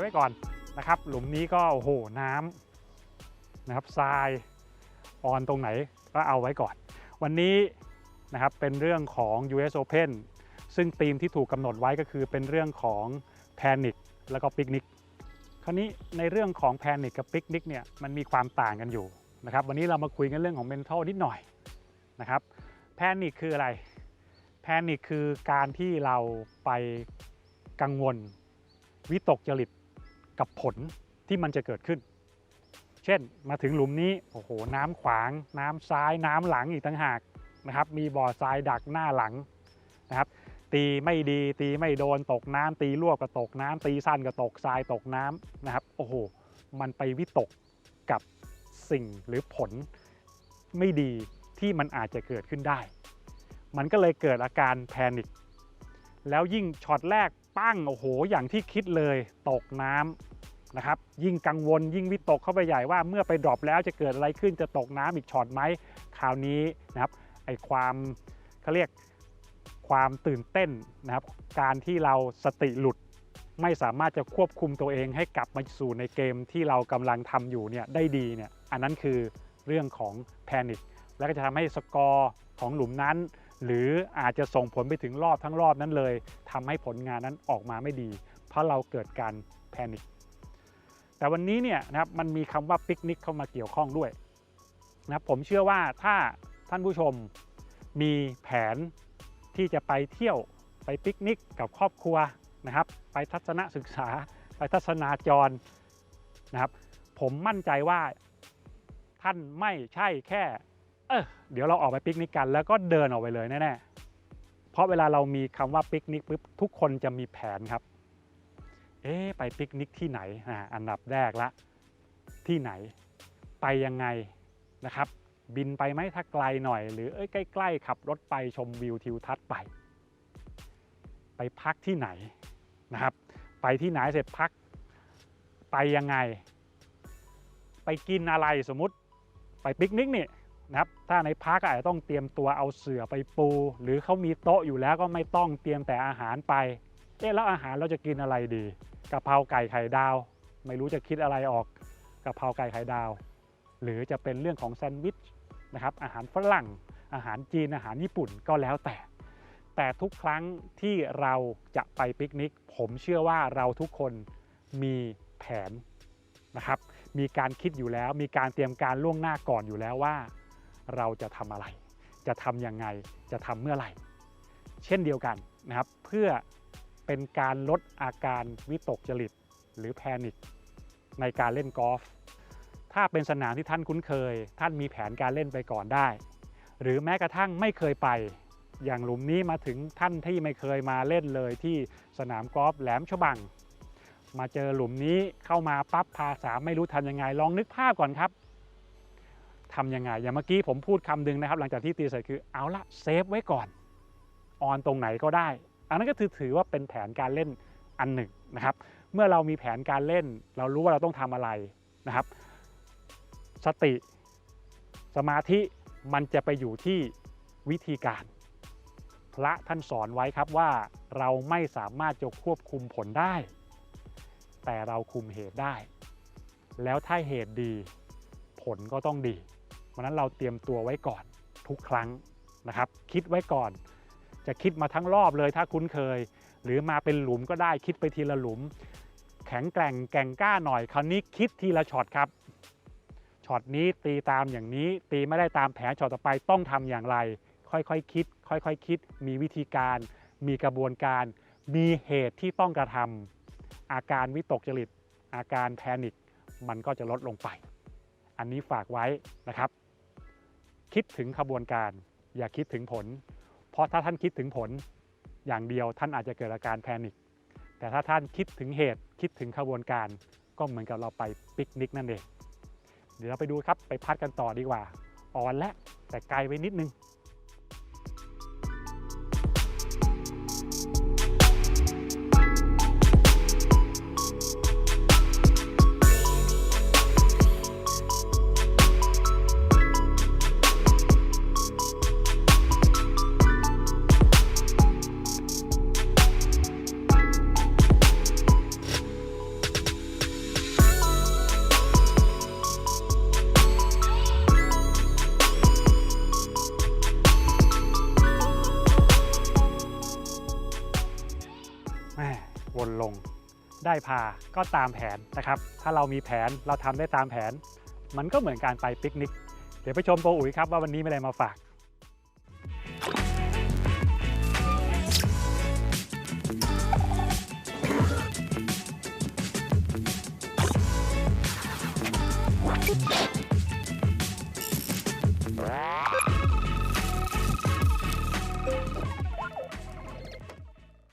ไว้ก่อนนะครับ หลุมนี้ก็โอ้โหน้ำนะครับทรายออนตรงไหนก็เอาไว้ก่อน วันนี้นะครับเป็นเรื่องของ US Open ซึ่งธีมที่ถูกกำหนดไว้ก็คือเป็นเรื่องของแพนิคแล้วก็ปิกนิกคราวนี้ในเรื่องของแพนิคกับปิกนิกเนี่ยมันมีความต่างกันอยู่นะครับวันนี้เรามาคุยกันเรื่องของ mental นิดหน่อยนะครับแพนิคคืออะไรแพนิคคือการที่เราไปกังวล วิตกจริต กับผลที่มันจะเกิดขึ้น เช่นมาถึงหลุมนี้โอ้โหน้ำขวาง น้ำซ้ายน้ำหลังอีกต่างหากนะครับ มีบ่อทรายดักหน้าหลังนะครับ ตีไม่ดีตีไม่โดนตกน้ำตีลวกก็ตกน้ำตีสั้นก็ตกทรายตกน้ำนะครับโอ้โหมันไปวิตกกับสิ่งหรือผลไม่ดีที่มันอาจจะเกิดขึ้นได้ มันก็เลยเกิดอาการแพนิคแล้วยิ่งช็อตแรก ปั้งโอ้โหอย่างที่คิดเลยตกน้ำนะครับยิ่งกังวลยิ่งวิตกเข้าไปใหญ่ว่าเมื่อไปดรอปแล้วจะเกิดอะไรขึ้นจะตกน้ำอีกช็อตไหมคราวนี้นะครับไอความเขาเรียกความตื่นเต้นนะครับ การที่เราสติหลุดไม่สามารถจะควบคุมตัวเองให้กลับมาสู่ในเกมที่เรากำลังทำอยู่เนี่ยได้ดีเนี่ยอันนั้นคือเรื่องของแพนิคแล้วก็จะทำให้สกอร์ของหลุมนั้น หรืออาจจะส่งผลไปถึงรอบทั้งรอบนั้นเลยทำให้ผลงานนั้นออกมาไม่ดี เพราะเราเกิดการแพนิคแต่วันนี้เนี่ยนะครับมันมีคำว่าปิกนิกเข้ามาเกี่ยวข้องด้วยนะครับผมเชื่อว่าถ้าท่านผู้ชมมีแผนที่จะไปเที่ยวไปปิกนิกกับครอบครัวนะครับ ไปทัศนศึกษา ไปทัศนาจรนะครับ ผมมั่นใจว่าท่านไม่ใช่แค่ เออเดี๋ยวเราออกไปปิกนิกกัน แล้วก็เดินออกไปเลยแน่ๆ เพราะเวลาเรามีคำว่าปิกนิกปุ๊บทุกคนจะมีแผนครับ เอ๊ะไปปิกนิกที่ไหนอ่าอันดับแรกละที่ไหนไปยังไงนะครับ บินไปไหมถ้าไกลหน่อย หรือเอ้ยใกล้ๆขับรถไปชมวิวทิวทัศน์ไป ไปพักที่ไหนนะครับ ไปที่ไหนเสร็จพัก ไปยังไง ไปกินอะไรสมมติไปปิกนิกนี่ นะครับถ้าในพักอาจจะต้องเตรียมตัวเอาเสื่อไปปู หรือเขามีโต๊ะอยู่แล้วก็ไม่ต้องเตรียมแต่อาหารไปเอ๊ะแล้วอาหารเราจะกินอะไรดีกะเพราไก่ไข่ดาว ไม่รู้จะคิดอะไรออกกะเพราไก่ไข่ดาว หรือจะเป็นเรื่องของแซนด์วิชนะครับอาหารฝรั่ง อาหารจีนอาหารญี่ปุ่นก็แล้วแต่ แต่ทุกครั้งที่เราจะไปปิกนิก ผมเชื่อว่าเราทุกคนมีแผนนะครับมีการคิดอยู่แล้ว มีการเตรียมการล่วงหน้าก่อนอยู่แล้วว่า เราจะทำอะไร จะทำยังไงจะทำเมื่อไหร่ เช่นเดียวกันนะครับเพื่อเป็นการลดอาการวิตกจริตหรือแพนิคในการเล่นกอล์ฟถ้าเป็นสนามที่ท่านคุ้นเคย ท่านมีแผนการเล่นไปก่อนได้ หรือแม้กระทั่งไม่เคยไป อย่างหลุมนี้มาถึงท่านที่ไม่เคยมาเล่นเลยที่สนามกอล์ฟแหลมฉบัง มาเจอหลุมนี้เข้ามาปั๊บพาสามไม่รู้ทำยังไงลองนึกภาพก่อนครับ ทำยังไง อย่างเมื่อกี้ผมพูดคำหนึงนะครับ หลังจากที่ตีเสร็จคือเอาละเซฟไว้ก่อน ออนตรงไหนก็ได้ อันนั้นก็ถือถือว่าเป็นแผนการเล่นอันหนึ่งนะครับ เมื่อเรามีแผนการเล่น เรารู้ว่าเราต้องทำอะไรนะครับ สติสมาธิมันจะไปอยู่ที่วิธีการ พระท่านสอนไว้ครับว่าเราไม่สามารถจะควบคุมผลได้ แต่เราคุมเหตุได้ แล้วถ้าเหตุดีผลก็ต้องดี เพราะนั้นเราเตรียมตัวไว้ก่อนทุกครั้งนะครับ คิดไว้ก่อน จะคิดมาทั้งรอบเลยถ้าคุ้นเคย หรือมาเป็นหลุมก็ได้คิดไปทีละหลุม แข็งแกร่งแก่งกล้าหน่อยคราวนี้คิดทีละช็อตครับช็อตนี้ตีตามอย่างนี้ตีไม่ได้ตามแผนช็อตต่อไปต้องทำอย่างไร ค่อยๆคคิด ค่อยๆคคิด มีวิธีการ มีกระบวนการ มีเหตุที่ต้องกระทำอาการวิตกจริต อาการแพนิคมันก็จะลดลงไป อันนี้ฝากไว้นะครับ คิดถึงขบวนการ อย่าคิดถึงผล เพราะถ้าท่านคิดถึงผลอย่างเดียวท่านอาจจะเกิดอาการแพนิคแต่ถ้าท่านคิดถึงเหตุคิดถึงขบวนการ ก็เหมือนกับเราไปปิกนิกนั่นเอง เดี๋ยวเราไปดูครับไปพัดกันต่อดีกว่า อ่อนและแต่ไกลไปนิดนึง ได้พาก็ตามแผนนะครับ ถ้าเรามีแผนเราทำได้ตามแผน มันก็เหมือนการไปปิกนิก เดี๋ยวไปชมโปรอุ๋ยครับว่าวันนี้มีอะไรมาฝากเ